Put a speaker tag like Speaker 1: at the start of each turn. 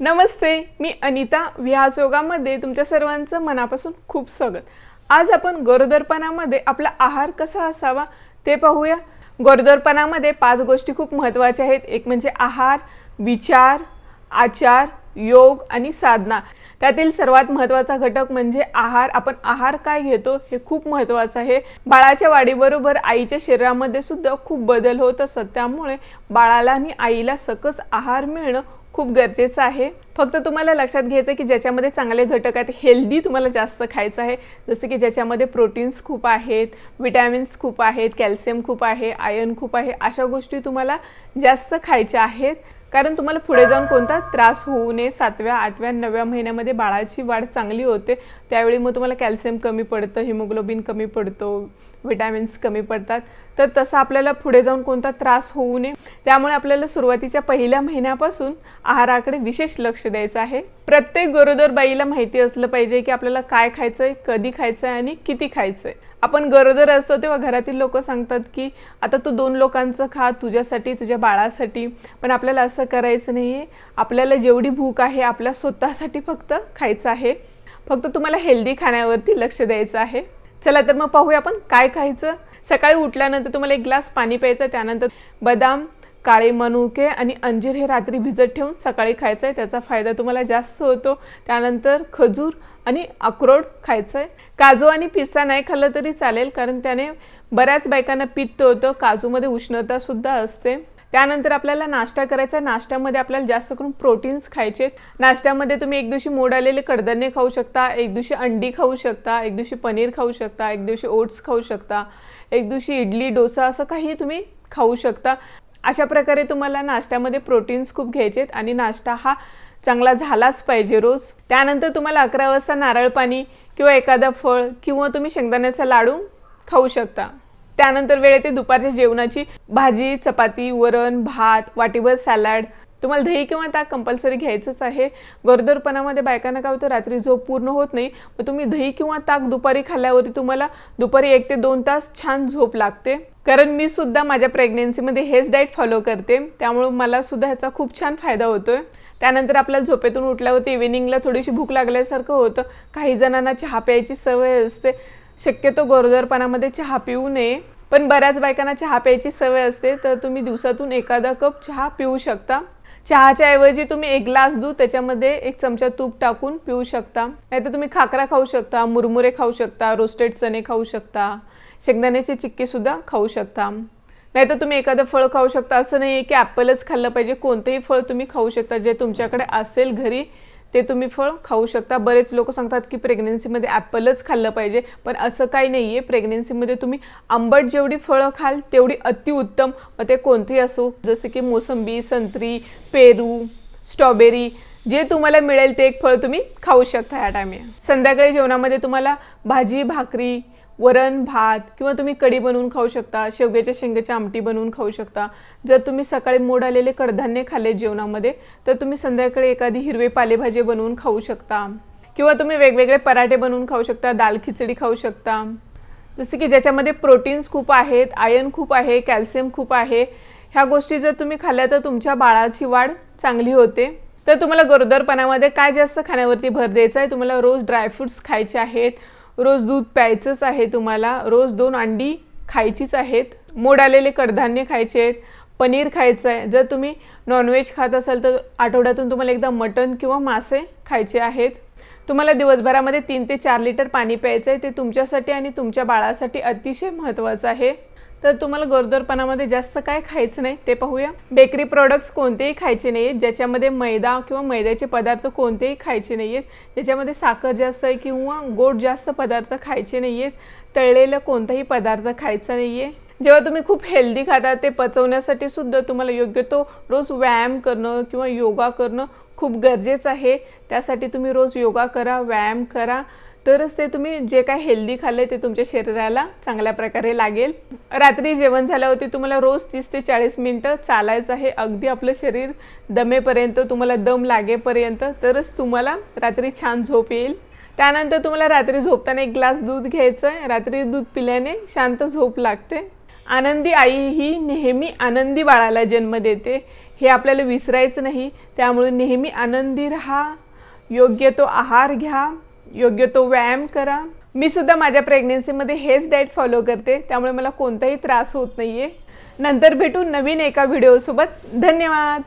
Speaker 1: नमस्ते मी अनिता. व्यास योगामध्ये तुमच्या सर्वांचं मनापासून खूप स्वागत. आज आपण गरोदरपणामध्ये आपला आहार कसा असावा ते पाहूया. गरोदरपणामध्ये पाच गोष्टी खूप महत्त्वाच्या आहेत. एक म्हणजे आहार विचार आचार योग आणि साधना. त्यातील सर्वात महत्त्वाचा घटक म्हणजे आहार. आपण आहार काय घेतो हे खूप महत्त्वाचं आहे. बाळाच्या वाढीबरोबर आईच्या शरीरामध्ये सुद्धा खूप बदल होत असतात. त्यामुळे बाळाला आणि आईला सकस आहार मिळणं खूप गरजेचं आहे. फक्त तुम्हाला लक्षात घ्यायचं आहे की ज्याच्यामध्ये चांगले घटक आहेत हेल्दी तुम्हाला जास्त खायचं आहे. जसं की ज्याच्यामध्ये प्रोटीन्स खूप आहेत विटॅमिन्स खूप आहेत कॅल्शियम खूप आहे आयर्न खूप आहे अशा गोष्टी तुम्हाला जास्त खायच्या आहेत. कारण तुम्हाला पुढे जाऊन कोणता त्रास होऊ नये सातव्या आठव्या नवव्या महिन्यामध्ये बाळाची वाढ चांगली होते त्यावेळी मग तुम्हाला कॅल्शियम कमी पडतं हिमोग्लोबिन कमी पडतो विटॅमिन्स कमी पडतात. तर तसं आपल्याला पुढे जाऊन कोणता त्रास होऊ नये. त्यामुळे आपल्याला सुरुवातीच्या पहिल्या महिन्यापासून आहाराकडे विशेष लक्ष द्यायचं आहे. प्रत्येक गरोदर बाईला माहिती असलं पाहिजे की आपल्याला काय खायचं आहे कधी खायचं आहे आणि किती खायचं आहे आपण गरोदर असतो तेव्हा घरातील लोक सांगतात की आता तू दोन लोकांचं खा तुझ्यासाठी तुझ्या बाळासाठी. पण आपल्याला असं करायचं नाही आहे आपल्याला जेवढी भूक आहे आपल्या स्वतःसाठी फक्त खायचं आहे. फक्त तुम्हाला हेल्दी खाण्यावरती लक्ष द्यायचं आहे. चला तर मग पाहूया आपण काय खायचं. सकाळी उठल्यानंतर तुम्हाला एक ग्लास पाणी प्यायचं त्यानंतर बदाम काळे मनुके आणि अंजीर हे रात्री भिजत ठेवून सकाळी खायचं आहे त्याचा फायदा तुम्हाला जास्त होतो. त्यानंतर खजूर आणि अक्रोड खायचं आहे काजू आणि पिस्ता नाही खाल्लं तरी चालेल कारण त्याने बऱ्याच बायकांना पित्त होतं काजूमध्ये उष्णतासुद्धा असते. त्यानंतर आपल्याला नाश्ता करायचा. आहे नाश्त्यामध्ये आपल्याला जास्त करून प्रोटीन्स खायचे नाश्त्यामध्ये तुम्ही एक दिवशी मोड आलेले कडधान्य खाऊ शकता एक दिवशी अंडी खाऊ शकता एक दिवशी पनीर खाऊ शकता एक दिवशी ओट्स खाऊ शकता एक दिवशी इडली डोसा असं काही तुम्ही खाऊ शकता. अशा प्रकारे तुम्हाला नाश्त्यामध्ये प्रोटीन्स खूप घ्यायचे आहेत आणि नाश्ता हा चांगला झालाच पाहिजे रोज. त्यानंतर तुम्हाला अकरा वाजता नारळ पाणी किंवा एखादा फळ किंवा तुम्ही शेंगदाण्याचा लाडू खाऊ शकता. त्यानंतर वेळ येते दुपारच्या जेवणाची भाजी चपाती वरण भात वाटीभर सॅलड तुम्हाला दही किंवा ताक कंपल्सरी घ्यायचंच आहे. गरोदरपणामध्ये बायकांना काय होतं रात्री झोप पूर्ण होत नाही. मग तुम्ही दही किंवा ताक दुपारी खाल्ल्यावरती तुम्हाला दुपारी एक ते दोन तास छान झोप लागते. कारण मी सुद्धा माझ्या प्रेग्नेन्सीमध्ये हेच डाएट फॉलो करते. त्यामुळे मला सुद्धा ह्याचा खूप छान फायदा होतो आहे त्यानंतर आपल्याला झोपेतून उठल्यावरती इव्हिनिंगला थोडीशी भूक लागल्यासारखं होतं. काही जणांना चहा प्यायची सवय असते. शक्यतो गरोदरपणामध्ये चहा पिऊ नये. पण बऱ्याच बायकांना चहा प्यायची सवय असते तर तुम्ही दिवसातून एखादा कप चहा पिऊ शकता. चहाच्या ऐवजी तुम्ही एक ग्लास दूध त्याच्यामध्ये एक चमचा तूप टाकून पिऊ शकता. नाहीतर तुम्ही खाकरा खाऊ शकता मुरमुरे खाऊ शकता रोस्टेड चणे खाऊ शकता शेंगदाण्याचे चिक्की सुद्धा खाऊ शकता. नाहीतर तुम्ही एखादं फळ खाऊ शकता. असं नाही आहे की ॲपलच खाल्लं पाहिजे. कोणतेही फळ तुम्ही खाऊ शकता. जे तुमच्याकडे असेल घरी ते तुम्ही फळ खाऊ शकता. बरेच लोक सांगतात की प्रेग्नेन्सीमध्ये ॲपलच खाल्लं पाहिजे पण असं काही नाही आहे प्रेग्नेन्सीमध्ये तुम्ही आंबट जेवढी फळं खाल तेवढी अतिउत्तम. मग ते कोणती असो जसे की मोसंबी संत्री पेरू स्ट्रॉबेरी जे तुम्हाला मिळेल ते एक फळ तुम्ही खाऊ शकता या टायमे संध्याकाळी जेवणामध्ये तुम्हाला भाजी भाकरी वरण भात किंवा तुम्ही कढी बनवून खाऊ शकता शेवग्याच्या शेंगाची आमटी बनवून खाऊ शकता. जर तुम्ही सकाळी मोड आलेले कडधान्य खाल्ले जेवणामध्ये तर तुम्ही संध्याकाळी एखादी हिरवे पालेभाजी बनवून खाऊ शकता. किंवा तुम्ही वेगवेगळे पराठे बनवून खाऊ शकता दाल खिचडी खाऊ शकता. जसं की ज्याच्यामध्ये प्रोटीन्स खूप आहेत आयर्न खूप आहे कॅल्शियम खूप आहे ह्या गोष्टी जर तुम्ही खाल्ल्या तर तुमच्या बाळाची वाढ चांगली होते. तर तुम्हाला गरोदरपणामध्ये काय जास्त खाण्यावरती भर द्यायचा आहे? तुम्हाला रोज ड्रायफ्रुट्स खायचे आहेत रोज दूध प्यायचंच आहे तुम्हाला. रोज दोन अंडी खायचीच आहेत. मोड आलेले कडधान्य खायचे आहेत. पनीर खायचं आहे जर तुम्ही नॉनव्हेज खात असाल तर आठवड्यातून तुम्हाला एकदा मटण किंवा मासे खायचे आहेत. तुम्हाला दिवसभरामध्ये तीन ते चार लिटर पाणी प्यायचं आहे ते तुमच्यासाठी आणि तुमच्या बाळासाठी अतिशय महत्त्वाचं आहे. तर तुम्हाला गरोदरपणामध्ये जास्त काय खायचं नाही ते पाहूया. बेकरी प्रोडक्ट्स कोणतेही खायचे नाही आहेत ज्याच्यामध्ये मैदा किंवा मैद्याचे पदार्थ कोणतेही खायचे नाही आहेत ज्याच्यामध्ये साखर जास्त आहे किंवा गोड जास्त पदार्थ खायचे नाही आहेत तळलेलं कोणताही पदार्थ खायचा नाही आहे जेव्हा तुम्ही खूप हेल्दी खाता ते पचवण्यासाठी सुद्धा तुम्हाला योग्य तो रोज व्यायाम करणं किंवा योगा करणं खूप गरजेचं आहे. त्यासाठी तुम्ही रोज योगा करा व्यायाम करा. तरच ते तुम्ही जे काय हेल्दी खाल्लं ते तुमच्या शरीराला चांगल्या प्रकारे लागेल. रात्री जेवण झाल्यावरती तुम्हाला रोज तीस ते चाळीस मिनटं चालायचं आहे. अगदी आपलं शरीर दमेपर्यंत तुम्हाला दम लागेपर्यंत तरच तुम्हाला रात्री छान झोप येईल. त्यानंतर तुम्हाला रात्री झोपताना एक ग्लास दूध घ्यायचं आहे रात्री दूध पिल्याने शांत झोप लागते. आनंदी आई ही नेहमी आनंदी बाळाला जन्म देते. हे आपल्याला विसरायचं नाही. त्यामुळे नेहमी आनंदी राहा. योग्य तो आहार घ्या. योग्य तो व्यायाम करा. मी सुद्धा माझ्या प्रेग्नेन्सीमध्ये हेच डाएट फॉलो करते. त्यामुळे मला कोणताही त्रास होत नाही आहे नंतर भेटू नवीन एका व्हिडिओसोबत धन्यवाद.